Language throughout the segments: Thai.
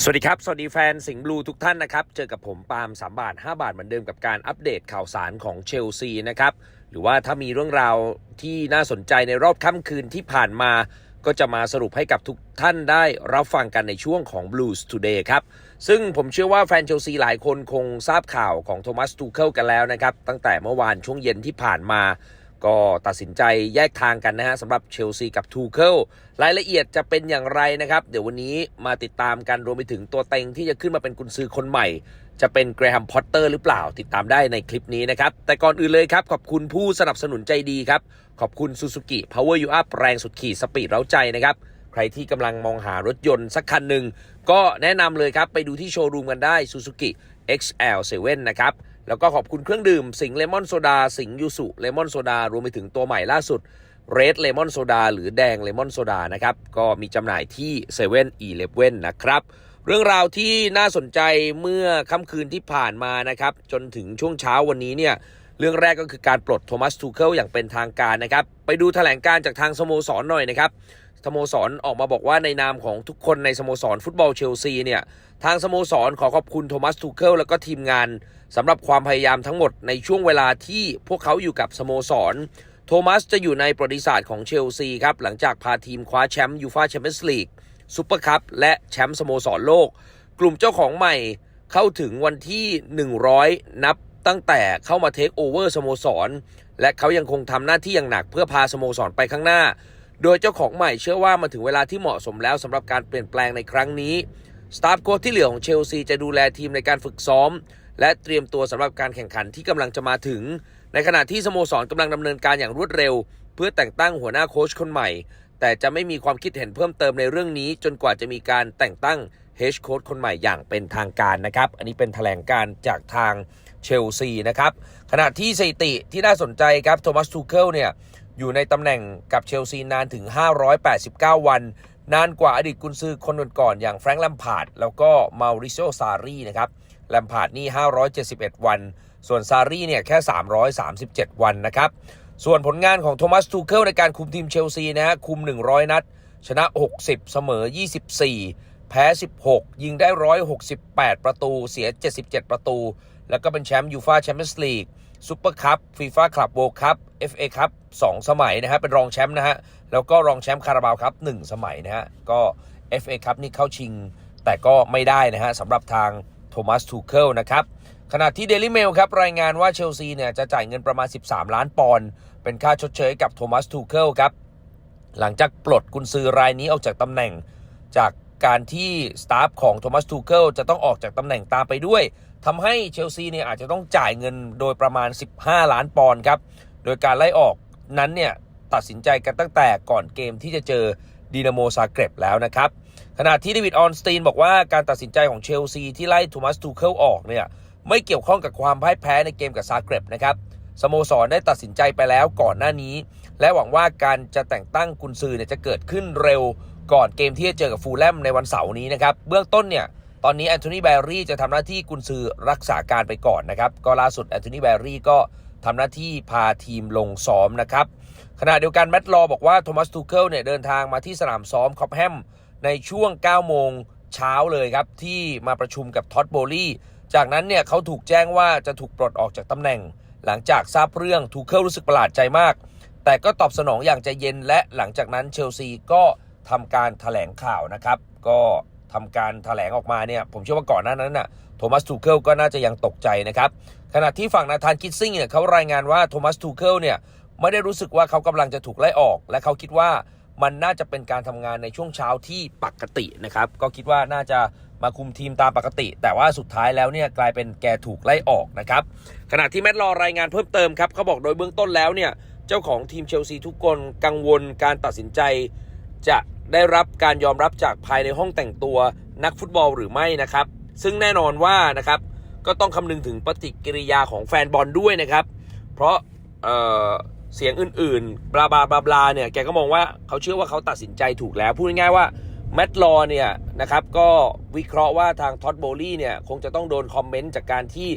สวัสดีครับ สวัสดีแฟนสิงห์บลูทุกท่านนะครับ เจอกับผมปาล์ม3บาท 5 บาทเหมือนเดิมกับการอัปเดตข่าวสารของเชลซีนะครับ หรือว่าถ้ามีเรื่องราวที่น่าสนใจในรอบค่ำคืนที่ผ่านมา ก็จะมาสรุปให้กับทุกท่านได้รับฟังกันในช่วงของ Blues Today ครับ ซึ่งผมเชื่อว่าแฟนเชลซีหลายคนคงทราบข่าวของโทมัสทูเคิลกันแล้วนะครับ ตั้งแต่เมื่อวานช่วงเย็นที่ผ่านมา ก็ตัดสินใจแยกทางกันนะฮะสำหรับเชลซีกับทูเคิลรายละเอียดจะเป็นอย่างไรนะครับ เดี๋ยววันนี้มาติดตามกันรวมไปถึงตัวเต็งที่จะขึ้นมาเป็นกุนซือคนใหม่ จะเป็นเกรแฮมพอตเตอร์หรือเปล่าติดตามได้ในคลิปนี้นะครับ แต่ก่อนอื่นเลยครับ ขอบคุณผู้สนับสนุนใจดีครับ ขอบคุณ Suzuki Power You Up แรงสุดขีดสปีดเร้าใจนะครับใครที่กำลังมองหารถยนต์สักคันหนึ่งก็แนะนำเลยครับไปดูที่โชว์รูมกันได้ Suzuki XL7 นะครับ แล้วก็ขอบคุณเครื่องดื่ม สิงเลมอนโซดา สิงยูสุเลมอนโซดารวมไปถึงตัวใหม่ล่าสุดเรดเลมอนโซดาหรือแดงเลมอนโซดานะครับ ก็มีจำหน่ายที่7 e เ e ่ e อนะครับ เรื่องราวที่น่าสนใจเมื่อค่ำคืนที่ผ่านมานะครับ จนถึงช่วงเช้าวันนี้เนี่ยเรื่องแรกก็คือการปลดโทมัสทูเคิลอย่างเป็นทางการนะครับ ไปดูแถลงการจากทางสโมสรหน่อยนะครับ สโมสรออกมาบอกว่าในนามของทุกคนในสโมสรฟุตบอลเชลซีเนี่ย ทางสโมสรขอขอบคุณโทมัสทูเคิลแล้วก็ทีมงานสำหรับความพยายามทั้งหมดในช่วงเวลาที่พวกเขาอยู่กับสโมสร โทมัสจะอยู่ในประวัติศาสตร์ของเชลซีครับ หลังจากพาทีมคว้าแชมป์ยูฟาแชมเปี้ยนส์ลีกซูเปอร์คัพและแชมป์สโมสรโลก กลุ่มเจ้าของใหม่เข้าถึงวันที่ 100 นับตั้งแต่เข้ามาเทคโอเวอร์สโมสร และเขายังคงทำหน้าที่อย่างหนักเพื่อพาสโมสรไปข้างหน้า โดยเจ้าของใหม่เชื่อว่ามาถึงเวลาที่เหมาะสมแล้วสำหรับการเปลี่ยนแปลงในครั้งนี้สตาฟโค้ชที่เหลือของเชลซีจะดูแลทีมในการฝึกซ้อม และเตรียมตัวสำหรับการแข่งขันที่กำลังจะมาถึง ในขณะที่สโมสรกำลังดำเนินการอย่างรวดเร็ว เพื่อแต่งตั้งหัวหน้าโค้ชคนใหม่ แต่จะไม่มีความคิดเห็นเพิ่มเติมในเรื่องนี้ จนกว่าจะมีการแต่งตั้งเฮดโค้ชคนใหม่อย่างเป็นทางการนะครับ อันนี้เป็นแถลงการจากทางเชลซีนะครับขณะที่สถิติที่น่าสนใจครับโทมัสทูเคิลเนี่ย อยู่ในตำแหน่งกับเชลซีนานถึง 589 วัน นานกว่าอดีตกุนซือคนก่อนๆอย่างแฟรงค์แลมพาร์ดแล้วก็มาริโซซารีนะครับแลมพาร์ดนี่ 571 วัน ส่วนซารีเนี่ยแค่ 337 วันนะครับ ส่วนผลงานของโทมัสทูเคิลในการคุมทีมเชลซีนะฮะคุม 100 นัด ชนะ 60 เสมอ 24 แพ้ 16 ยิงได้ 168 ประตู เสีย 77 ประตู แล้วก็เป็นแชมป์ยูฟาแชมเปี้ยนส์ลีก ซูเปอร์คัพฟีฟ่าคลับโวลคัพ FA คัพ2สมัยนะฮะเป็นรองแชมป์นะฮะแล้วก็รองแชมป์คาราบาวคัพ1สมัยนะฮะก็ FA คัพนี่เข้าชิง แต่ก็ไม่ได้นะฮะสำหรับทางโทมัสทูเคิลนะครับขณะที่ Daily Mail ครับรายงานว่าเชลซีเนี่ยจะจ่ายเงินประมาณ 13 ล้านปอนด์เป็นค่าชดเชยกับโทมัสทูเคิลครับหลังจากปลดกุนซือรายนี้ออกจากตำแหน่ง จากการที่สตาฟของโทมัสทูเคิลจะต้องออกจากตำแหน่งตามไปด้วย ทำให้เชลซีเนี่ยอาจจะต้องจ่ายเงินโดยประมาณ 15 ล้านปอนด์ครับ โดยการไล่ออกนั้นเนี่ยตัดสินใจกันตั้งแต่ก่อนเกมที่จะเจอดีนาโมซาเกร็บแล้วนะครับ ขณะที่เดวิดออนสตีนบอกว่าการตัดสินใจของเชลซีที่ไล่โทมัสทูเคิลออกเนี่ยไม่เกี่ยวข้องกับความพ่ายแพ้ในเกมกับซาเกร็บนะครับสโมสรได้ตัดสินใจไปแล้วก่อนหน้านี้ และหวังว่าการจะแต่งตั้งกุนซือเนี่ยจะเกิดขึ้นเร็วก่อนเกมที่จะเจอกับฟูลแลมในวันเสาร์นี้นะครับ เบื้องต้นเนี่ย ตอนนี้แอนโทนีแบรี่จะทำหน้าที่กุนซือรักษาการไปก่อนนะครับ ก็ล่าสุดแอนโทนีแบรี่ก็ทำหน้าที่พาทีมลงซ้อมนะครับ ขณะเดียวกันแมตต์ลอบอกว่าโทมัสทูเคิลเนี่ยเดินทางมาที่สนามซ้อมคอปแฮมในช่วง 9 โมงเช้าเลยครับ ที่มาประชุมกับท็อดโบลี่จากนั้นเนี่ยเขาถูกแจ้งว่าจะถูกปลดออกจากตำแหน่ง หลังจากทราบเรื่องทูเคิลรู้สึกประหลาดใจมาก แต่ก็ตอบสนองอย่างใจเย็นและหลังจากนั้นเชลซีก็ทำการถแถลงข่าวนะครับ ก็ ทำการถแถลงออกมาเนี่ยผมเชื่อว่าก่อนหน้านั้นน่ะโทมัสทูเคิลก็น่าจะยังตกใจนะครับ ขณะที่ฝั่งนาธานคิดซิงเนี่ยเขารายงานว่าโทมัสทูเคิลเนี่ยไม่ได้รู้สึกว่าเขากำลังจะถูกไล่ออก และเขาคิดว่ามันน่าจะเป็นการทำงานในช่วงเช้าที่ปกตินะครับ ก็คิดว่าน่าจะมาคุมทีมตามปกติ แต่ว่าสุดท้ายแล้วเนี่ยกลายเป็นแกถูกไล่ออกนะครับขณะที่แมตต์ลอรายงานเพิ่มเติมครับเขาบอกโดยเบื้องต้นแล้วเนี่ยเจ้าของทีมเชลซีทุกคนกังวลการตัดสินใจจะ ได้รับการยอมรับจากภายในห้องแต่งตัวนักฟุตบอลหรือไม่นะครับ ซึ่งแน่นอนว่านะครับก็ต้องคำนึงถึงปฏิกิริยาของแฟนบอลด้วยนะครับ เพราะเเสียงอื่นๆ บลาบลาบลาบลาเนี่ยแกก็มองว่าเขาเชื่อว่าเขาตัดสินใจถูกแล้ว พูดง่ายๆว่าแมตต์ลอเนี่ยนะครับก็วิเคราะห์ว่าทางท็อดโบลี่เนี่ยคงจะต้องโดนคอมเมนต์จากการที่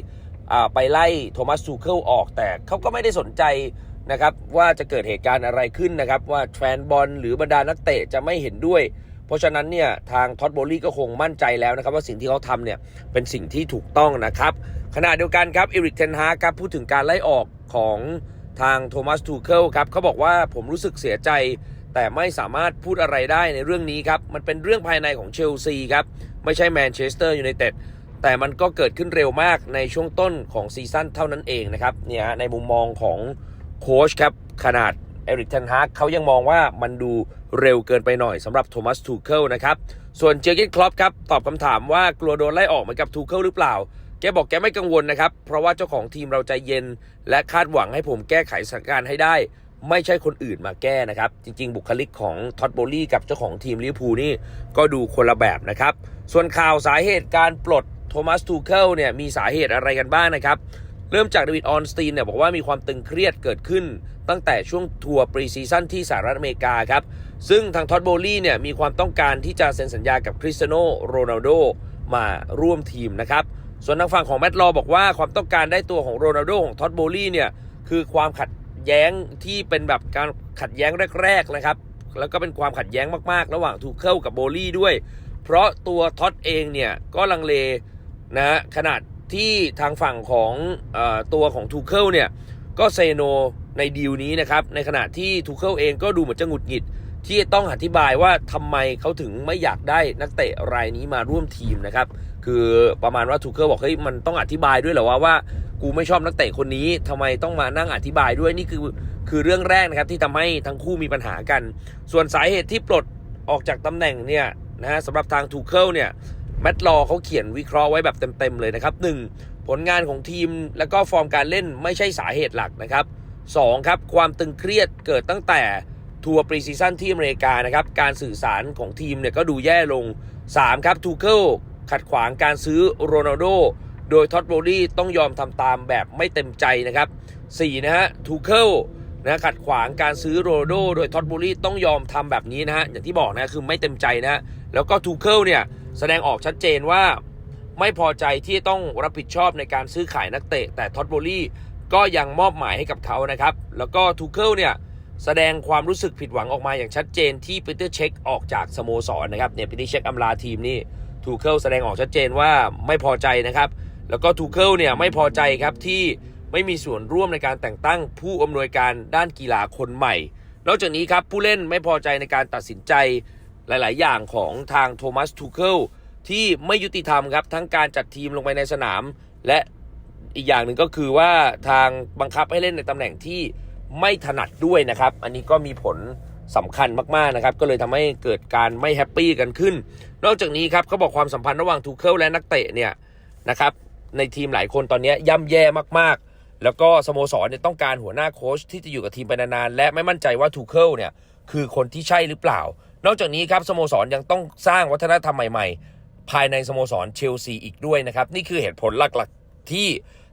ไปไล่โทมัสซูเคิลออกแต่เขาก็ไม่ได้สนใจ นะครับว่าจะเกิดเหตุการณ์อะไรขึ้นนะครับ ว่าแฟนบอลหรือบรรดานักเตะจะไม่เห็นด้วย เพราะฉะนั้นเนี่ยทางท็อตโบลี่ก็คงมั่นใจแล้วนะครับ ว่าสิ่งที่เขาทำเนี่ยเป็นสิ่งที่ถูกต้องนะครับขณะเดียวกันครับเอริกเทนฮาครับพูดถึงการไล่ออกของทางโทมัสทูเคิลครับเขาบอกว่าผมรู้สึกเสียใจ แต่ไม่สามารถพูดอะไรได้ในเรื่องนี้ครับ มันเป็นเรื่องภายในของเชลซีครับ ไม่ใช่แมนเชสเตอร์ยูไนเต็ดแต่มันก็เกิดขึ้นเร็วมากในช่วงต้นของซีซั่นเท่านั้นเองนะครับเนี่ยฮะในมุมมองของ โค้ชครับ ขนาดเอริกเทนฮากเขายังมองว่ามันดูเร็วเกินไปหน่อยสำหรับโทมัสทูเคิลนะครับ ส่วนเจอร์เกนคลอปครับ ตอบคำถามว่ากลัวโดนไล่ออกเหมือนกับทูเคิลหรือเปล่า แกบอกแกไม่กังวลนะครับ เพราะว่าเจ้าของทีมเราใจเย็น และคาดหวังให้ผมแก้ไขสถานการณ์ให้ได้ ไม่ใช่คนอื่นมาแก้นะครับ จริง ๆ บุคลิกของท็อตโบลี่กับเจ้าของทีมลิเวอร์พูลนี่ก็ดูคนละแบบนะครับส่วนข่าวสาเหตุการปลดโทมัสทูเคิลเนี่ยมีสาเหตุอะไรกันบ้างนะครับ เริ่มจากเดวิดออนสตีนเนี่ยบอกว่ามีความตึงเครียดเกิดขึ้น ตั้งแต่ช่วงทัวร์ปรีซีซั่นที่สหรัฐอเมริกาครับ ซึ่งทางท็อตโบลี่เนี่ยมีความต้องการที่จะเซ็นสัญญากับคริสเตียโนโรนัลโดมาร่วมทีมนะครับ ส่วนทางฝั่งของแมตต์ลอบอกว่าความต้องการได้ตัวของโรนัลโดของท็อตโบลี่เนี่ยคือความขัดแย้งที่เป็นแบบการขัดแย้งแรกๆนะครับแล้วก็เป็นความขัดแย้งมากๆ ระหว่างทูเคิลกับโบลี่ด้วย เพราะตัวท็อตเองเนี่ยก็ลังเลนะขนาด ที่ทางฝั่งของอตัวของทูเคิลเนี่ยก็เซโนในดีลนี้นะครับ ในขณะที่ทูเคิลเองก็ดูเหมือนจะหงุดหงิด ที่ต้องอธิบายว่าทำไมเขาถึงไม่อยากได้นักเตะรายนี้มาร่วมทีมนะครับ คือประมาณว่าทูเคิลบอกเฮ้ยมันต้องอธิบายด้วยเหรอว่าว่า กูไม่ชอบนักเตะคนนี้ทำไมต้องมานั่งอธิบายด้วยนี่คือคือเรื่องแรกนะครับที่ทำให้ทั้งคู่มีปัญหากัน ส่วนสาเหตุที่ปลดออกจากตำแหน่งเนี่ยนะฮะสำหรับทางทูเคิลเนี่ย แมตต์ลอเขาเขียนวิเคราะห์ไว้แบบเต็มๆเลยนะครับ 1. ผลงานของทีมแล้วก็ฟอร์มการเล่นไม่ใช่สาเหตุหลักนะครับ 2. ครับความตึงเครียดเกิดตั้งแต่ทัวร์ปรีซีซั่นที่อเมริกานะครับ การสื่อสารของทีมเนี่ยก็ดูแย่ลง 3. ครับทูเคิลขัดขวางการซื้อโรนัลโดโดยท็อตโบลี่ต้องยอมทำตามแบบไม่เต็มใจนะครับ 4. นะฮะทูเคิลนะขัดขวางการซื้อโรนัลโด โดยท็อตโบลี่ต้องยอมทำแบบนี้นะฮะอย่างที่บอกนะคือไม่เต็มใจนะฮะแล้วก็ทูเคิลเนี่ย แสดงออกชัดเจนว่าไม่พอใจที่ต้องรับผิดชอบในการซื้อขายนักเตะ แต่ท็อตโบลี่ก็ยังมอบหมายให้กับเขานะครับ แล้วก็ทูเคิลเนี่ยแสดงความรู้สึกผิดหวังออกมาอย่างชัดเจนที่ปีเตอร์เช็คออกจากสโมสรนะครับเนี่ยปีเตอร์เช็คอำลาทีมนี่ทูเคิลแสดงออกชัดเจนว่าไม่พอใจนะครับ แล้วก็ทูเคิลเนี่ยไม่พอใจครับที่ไม่มีส่วนร่วมในการแต่งตั้งผู้อำนวยการด้านกีฬาคนใหม่ นอกจากนี้ครับผู้เล่นไม่พอใจในการตัดสินใจ หลาย ๆ อย่างของทางโทมัสทูเคิลที่ไม่ยุติธรรมครับ ทั้งการจัดทีมลงไปในสนาม และอีกอย่างหนึ่งก็คือว่าทางบังคับให้เล่นในตำแหน่งที่ไม่ถนัดด้วยนะครับ อันนี้ก็มีผลสำคัญมาก ๆ นะครับ ก็เลยทำให้เกิดการไม่แฮปปี้กันขึ้น นอกจากนี้ครับเขาบอกความสัมพันธ์ระหว่างทูเคิลและนักเตะเนี่ยนะครับในทีมหลายคนตอนนี้ย่ำแย่มาก ๆ แล้วก็สโมสรเนี่ยต้องการหัวหน้าโค้ชที่จะอยู่กับทีมไปนาน ๆ และไม่มั่นใจว่าทูเคิลเนี่ยคือคนที่ใช่หรือเปล่า นอกจากนี้ครับสโมสรยังต้องสร้างวัฒนธรรมใหม่ ๆ ภายในสโมสรเชลซีอีกด้วยนะครับ นี่คือเหตุผลหลักๆที่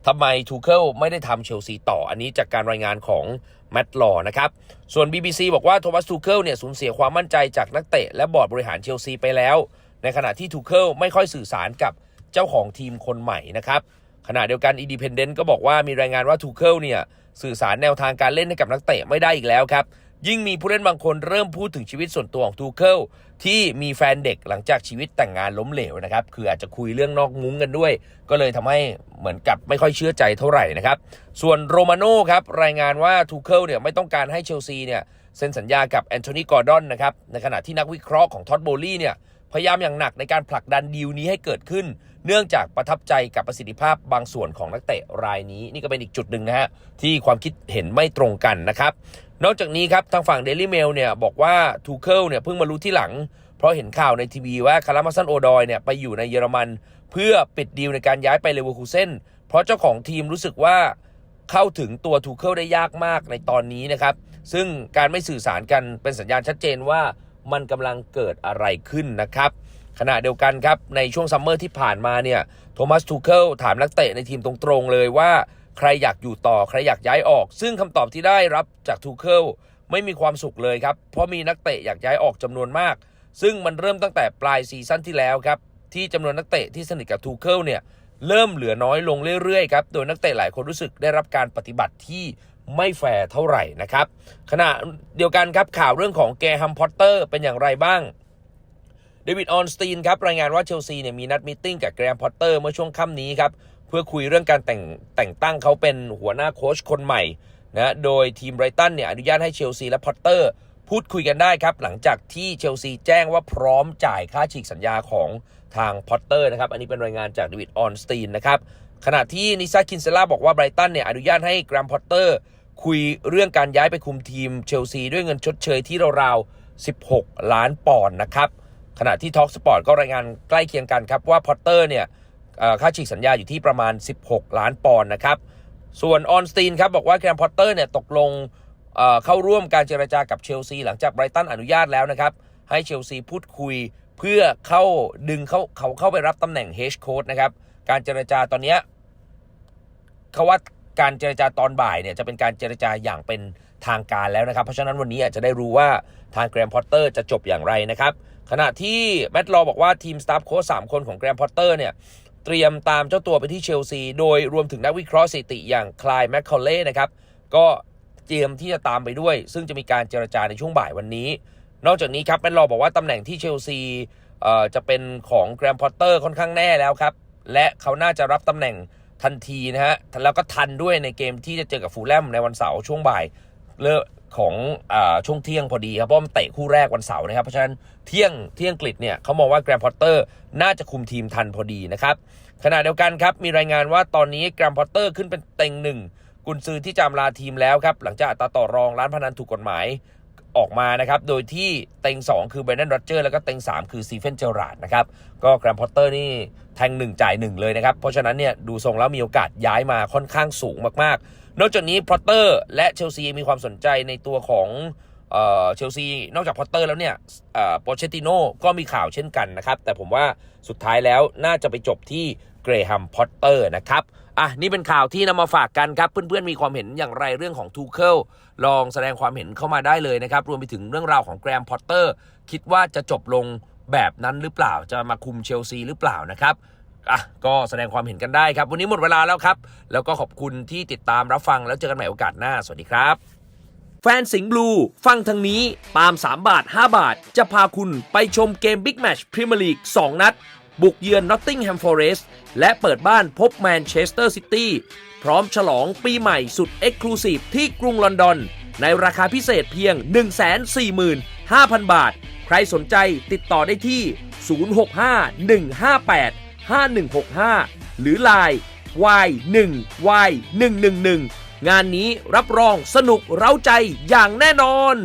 ทำไมทูเคิลไม่ได้ทำเชลซีต่ออันนี้จากการรายงานของแมตต์ลอนะครับ ส่วน BBC บอกว่าโทมัสทูเคิลเนี่ยสูญเสียความมั่นใจจากนักเตะและบอร์ดบริหารเชลซีไปแล้ว ในขณะที่ทูเคิลไม่ค่อยสื่อสารกับเจ้าของทีมคนใหม่นะครับขณะเดียวกันอีดีเพนเดนต์ก็บอกว่ามีรายงานว่าทูเคิลเนี่ยสื่อสารแนวทางการเล่นให้กับนักเตะไม่ได้อีกแล้วครับ ยิ่งมีผู้เล่นบางคนเริ่มพูดถึงชีวิตส่วนตัวของทูเคิลที่มีแฟนเด็กหลังจากชีวิตแต่งงานล้มเหลวนะครับ คืออาจจะคุยเรื่องนอกงุ้งกันด้วย ก็เลยทำให้เหมือนกับไม่ค่อยเชื่อใจเท่าไหร่นะครับ ส่วนโรมาโน่ครับรายงานว่าทูเคิลเนี่ยไม่ต้องการให้เชลซีเนี่ยเซ็นสัญญากับแอนโทนีกอร์ดอนนะครับในขณะที่นักวิเคราะห์ของท็อตโบลี่เนี่ยพยายามอย่างหนักในการผลักดันดีลนี้ให้เกิดขึ้น เนื่องจากประทับใจกับประสิทธิภาพบางส่วนของนักเตะรายนี้ นี่ก็เป็นอีกจุดหนึ่งนะฮะที่ความคิดเห็นไม่ตรงกันนะครับ นอกจากนี้ครับทางฝั่ง Daily Mail เนี่ยบอกว่าทูเคิลเนี่ยเพิ่งมารู้ที่หลัง เพราะเห็นข่าวในทีวีว่าคารามาซันโอดอยเนี่ยไปอยู่ในเยอรมัน เพื่อปิดดีลในการย้ายไปเลเวอร์คูเซนเพราะเจ้าของทีมรู้สึกว่าเข้าถึงตัวทูเคิลได้ยากมากในตอนนี้นะครับ ซึ่งการไม่สื่อสารกันเป็นสัญญาณชัดเจนว่ามันกำลังเกิดอะไรขึ้นนะครับ ขณะเดียวกันครับ ในช่วงซัมเมอร์ที่ผ่านมาเนี่ยโทมัสทูเคิลถามนักเตะในทีมตรงๆเลยว่า ใครอยากอยู่ต่อใครอยากย้ายออก ซึ่งคำตอบที่ได้รับจากทูเคิลไม่มีความสุขเลยครับ เพราะมีนักเตะอยากย้ายออกจำนวนมาก ซึ่งมันเริ่มตั้งแต่ปลายซีซั่นที่แล้วครับ ที่จำนวนนักเตะที่สนิทกับทูเคิลเนี่ยเริ่มเหลือน้อยลงเรื่อยๆครับ โดยนักเตะหลายคนรู้สึกได้รับการปฏิบัติที่ไม่แฟร์เท่าไหร่นะครับ ขณะเดียวกันครับข่าวเรื่องของแกฮัมพอตเตอร์เป็นอย่างไรบ้างเดวิดออนสตีนครับรายงานว่าเชลซีเนี่ยมีนัดมีตติ้งกับแกรมพอตเตอร์เมื่อช่วงค่ำนี้ครับ พื่อคุยเรื่องการแต่งแต่งตั้งเขาเป็นหัวหน้าโค้ชคนใหม่นะโดยทีมไบรตันเนี่ยอนุญาตให้เชลซีและพอตเตอร์พูดคุยกันได้ครับ หลังจากที่เชลซีแจ้งว่าพร้อมจ่ายค่าฉีกสัญญาของทางพอตเตอร์นะครับ อันนี้เป็นรายงานจากเดวิดออนสตีนนะครับ ขณะที่นิซาคินเซล่าบอกว่าไบรตันเนี่ยอนุญาตให้แกรมพอตเตอร์คุยเรื่องการย้ายไปคุมทีมเชลซีด้วยเงินชดเชยที่ราวๆ 16 ล้านปอนด์นะครับ ขณะที่ Talk Sport ก็รายงานใกล้เคียงกันครับว่าพอตเตอร์เนี่ย ค่าฉีกสัญญาอยู่ที่ประมาณ 16 ล้านปอนด์นะครับ ส่วนออนสตีนครับบอกว่าแกรมพอตเตอร์เนี่ยตกลงเเข้าร่วมการเจรจากับเชลซีหลังจากไบรตันอนุญาตแล้วนะครับ ให้เชลซีพูดคุยเพื่อเข้าดึงเขาเขาเข้าไปรับตำแหน่งเฮดโค้ชนะครับ การเจรจาตอนนี้เขาว่าการเจรจาตอนบ่ายเนี่ยจะเป็นการเจรจาอย่างเป็นทางการแล้วนะครับ เพราะฉะนั้นวันนี้อาจจะได้รู้ว่าทางแกรมพอตเตอร์จะจบอย่างไรนะครับ ขณะที่แมตต์ลอบอกว่าทีมสตาฟโค้ชสามคนของแกรมพอตเตอร์เนี่ย เตรียมตามเจ้าตัวไปที่เชลซี โดยรวมถึงนักวิเคราะห์สถิติอย่างคลายแมคคอลเล่นะครับ ก็เตรียมที่จะตามไปด้วย ซึ่งจะมีการเจรจาในช่วงบ่ายวันนี้ นอกจากนี้ครับแมตต์ลอบอกว่าตำแหน่งที่เชลซีจะเป็นของแกรมพอตเตอร์ค่อนข้างแน่แล้วครับ และเขาน่าจะรับตำแหน่งทันทีนะฮะแล้วก็ทันด้วยในเกมที่จะเจอกับฟูลแลมในวันเสาร์ช่วงบ่ายเลิก ของอช่วงเที่ยงพอดีครับเพราะมันเตะคู่แรกวันเสาร์นะครับ เพราะฉะนั้นเที่ยงเที่ยงกฤษเนี่ยเขามองว่าแกรมพอตเตอร์น่าจะคุมทีมทันพอดีนะครับขณะเดียวกันครับมีรายงานว่าตอนนี้แกรมพอตเตอร์ขึ้นเป็นเต็งหนึ่งกุนซือที่จำลาทีมแล้วครับหลังจากอัตราต่อรองร้านพนันถูกกฎหมายออกมานะครับ โดยที่เต็ง 2 คือเบรนด n นโรเจอร์แล้วก็เต็ง 3 คือซีเฟนเจอราดนะครับ ก็แกรมพอตเตอร์นี่แทง 1 จ่าย 1 เลยนะครับ เพราะฉะนั้นเนี่ยดูทรงแล้วมีโอกาสย้ายมาค่อนข้างสูงมากๆ นอกจากนี้พอตเตอร์และเชลซีมีความสนใจในตัวของเชลซีนอกจากพอตเตอร์แล้วเนี่ยโปเชติโน่ก็มีข่าวเช่นกันนะครับ แต่ผมว่าสุดท้ายแล้วน่าจะไปจบที่เกรแฮมพอตเตอร์นะครับอะนี่เป็นข่าวที่นำมาฝากกันครับ เพื่อนๆมีความเห็นอย่างไรเรื่องของทูเคิลลองแสดงความเห็นเข้ามาได้เลยนะครับ รวมไปถึงเรื่องราวของแกรมพอตเตอร์คิดว่าจะจบลงแบบนั้นหรือเปล่าจะมาคุมเชลซีหรือเปล่านะครับ อะก็แสดงความเห็นกันได้ครับ วันนี้หมดเวลาแล้วครับ แล้วก็ขอบคุณที่ติดตามรับฟังแล้วเจอกันใหม่โอกาสหน้า สวัสดีครับ แฟนสิงห์บลู ฟังทางนี้ปาล์ม3 บาท 5 บาท จะพาคุณไปชมเกมบิ๊กแมชพรีเมียร์ลีก 2 นัด บุกเยือนนอตติงแฮมฟอร์เรสต์และเปิดบ้านพบแมนเชสเตอร์ซิตี้พร้อมฉลองปีใหม่สุดเอ็กซ์คลูซีฟที่กรุงลอนดอน ในราคาพิเศษเพียง 145,000 บาท ใครสนใจติดต่อได้ที่ 5165 หรือ Line Y1Y111 งานนี้รับรองสนุกเร้าใจอย่างแน่นอน